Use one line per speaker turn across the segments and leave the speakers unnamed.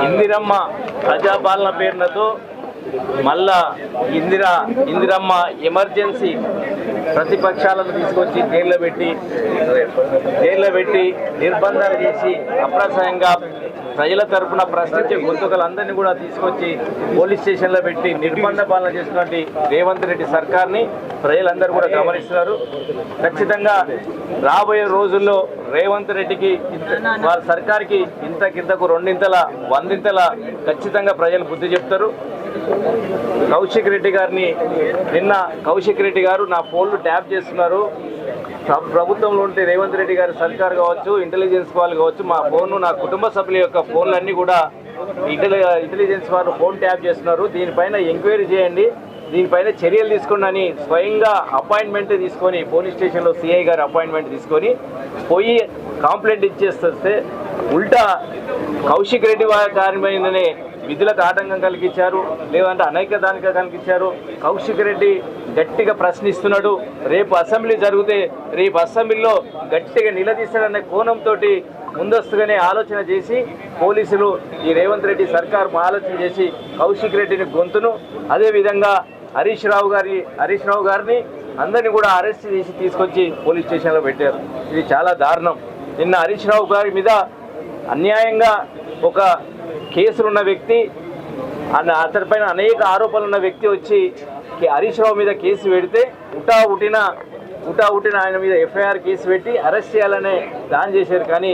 ఇందిరమ్మ ప్రజాపాలన పేరునతో మళ్ళా ఇందిరా ఇందిరమ్మ ఎమర్జెన్సీ ప్రతిపక్షాలను తీసుకొచ్చి జైల్లో పెట్టి జైల్లో పెట్టి నిర్బంధాలు చేసి అప్రసాయంగా ప్రజల తరఫున ప్రశ్నించే గొంతుకలందరినీ కూడా తీసుకొచ్చి పోలీస్ స్టేషన్లో పెట్టి నిర్బంధ పాలన చేసినటువంటి రేవంత్ రెడ్డి సర్కార్ని ప్రజలందరూ కూడా గమనిస్తున్నారు. ఖచ్చితంగా రాబోయే రోజుల్లో రేవంత్ రెడ్డికి వాళ్ళ సర్కార్కి ఇంతకింతకు రెండింతల వందింతల ఖచ్చితంగా ప్రజలు బుద్ధి చెప్తారు. కౌశిక్ రెడ్డి గారిని నిన్న కౌశిక్ రెడ్డి గారు నా ఫోన్లు ట్యాప్ చేస్తున్నారు. ప్రభుత్వంలో ఉంటే రేవంత్ రెడ్డి గారి సర్కార్ కావచ్చు ఇంటెలిజెన్స్ వాళ్ళు కావచ్చు మా ఫోన్ నా కుటుంబ సభ్యుల యొక్క ఫోన్లన్నీ కూడా ఇంటెలి ఇంటెలిజెన్స్ వాళ్ళు ఫోన్ ట్యాప్ చేస్తున్నారు. దీనిపైన ఎంక్వైరీ చేయండి. దీనిపైన చర్యలు తీసుకోండి అని స్వయంగా అపాయింట్మెంట్ తీసుకొని పోలీస్ స్టేషన్లో సిఐ గారు అపాయింట్మెంట్ తీసుకొని పోయి కంప్లైంట్ ఇచ్చేస్తే ఉల్టా కౌశిక్ రెడ్డి వారి గారి మీదనే విధులకు ఆటంకం కలిగించారు లేదంటే అనేక అనైక్యదానిక కలిగించారు. కౌశిక్ రెడ్డి గట్టిగా ప్రశ్నిస్తున్నాడు రేపు అసెంబ్లీ జరిగితే రేపు అసెంబ్లీలో గట్టిగా నిలదీస్తాడనే కోణంతో ముందస్తుగానే ఆలోచన చేసి పోలీసులు ఈ రేవంత్ రెడ్డి సర్కార్ ఆలోచన చేసి కౌశిక్ రెడ్డిని గొంతును. అదేవిధంగా హరీష్ రావు గారి హరీష్ రావు గారిని అందరినీ కూడా అరెస్ట్ చేసి తీసుకొచ్చి పోలీస్ స్టేషన్లో పెట్టారు. ఇది చాలా దారుణం. నిన్న హరీష్ రావు గారి మీద అన్యాయంగా ఒక కేసులున్న వ్యక్తి అన్న అతనిపైన అనేక ఆరోపణలు ఉన్న వ్యక్తి వచ్చి హరీష్ రావు మీద కేసు పెడితే ఉటా ఉటిన ఉటా ఉటిన ఆయన మీద ఎఫ్ఐఆర్ కేసు పెట్టి అరెస్ట్ చేయాలనే ప్లాన్ చేశారు. కానీ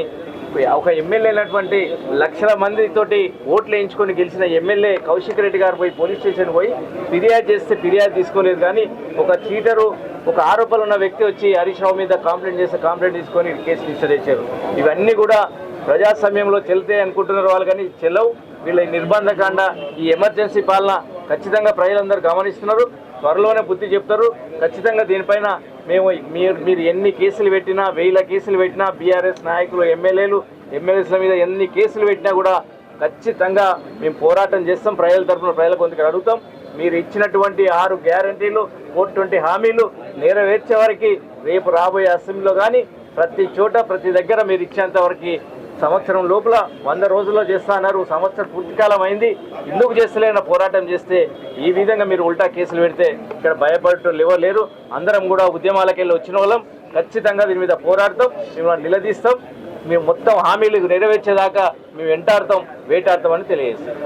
ఒక ఎమ్మెల్యే అయినటువంటి లక్షల మందితోటి ఓట్లు వేయించుకొని గెలిచిన ఎమ్మెల్యే కౌశిక్ రెడ్డి గారు పోయి పోలీస్ స్టేషన్ పోయి ఫిర్యాదు చేస్తే ఫిర్యాదు తీసుకోలేదు. కానీ ఒక చీటరు ఒక ఆరోపణలు ఉన్న వ్యక్తి వచ్చి హరీష్ రావు మీద కంప్లైంట్ చేస్తే కంప్లైంట్ తీసుకొని కేసు రిజిస్టర్ చేశారు. ఇవన్నీ కూడా ప్రజాస్వామ్యంలో చెల్తే అనుకుంటున్నారు వాళ్ళు కానీ చెల్లవు. వీళ్ళ నిర్బంధకాండ ఈ ఎమర్జెన్సీ పాలన ఖచ్చితంగా ప్రజలందరూ గమనిస్తున్నారు. త్వరలోనే బుద్ధి చెప్తారు. ఖచ్చితంగా దీనిపైన మేము మీరు మీరు ఎన్ని కేసులు పెట్టినా వేల కేసులు పెట్టినా బీఆర్ఎస్ నాయకులు ఎమ్మెల్యేలు ఎమ్మెల్యేస్ల మీద ఎన్ని కేసులు పెట్టినా కూడా ఖచ్చితంగా మేము పోరాటం చేస్తాం. ప్రజల తరఫున ప్రజల కొంత అడుగుతాం. మీరు ఇచ్చినటువంటి ఆరు గ్యారంటీలు కోర్టు హామీలు నెరవేర్చే వారికి రేపు రాబోయే అసెంబ్లీలో కానీ ప్రతి చోట ప్రతి దగ్గర మీరు ఇచ్చేంత వరకు సంవత్సరం లోపల వంద రోజుల్లో చేస్తా అన్నారు. సంవత్సరం పూర్తికాలం అయింది. ఎందుకు చేస్తలేన పోరాటం చేస్తే ఈ విధంగా మీరు ఉల్టా కేసులు పెడితే ఇక్కడ భయపడటం లేరు. అందరం కూడా ఉద్యమాలకు వెళ్ళి వచ్చిన వాళ్ళం. ఖచ్చితంగా దీని మీద పోరాడతాం. మేము నిలదీస్తాం. మేము మొత్తం హామీలు నెరవేర్చేదాకా మేము వెంటాడతాం వేటాడతామని తెలియజేస్తాం.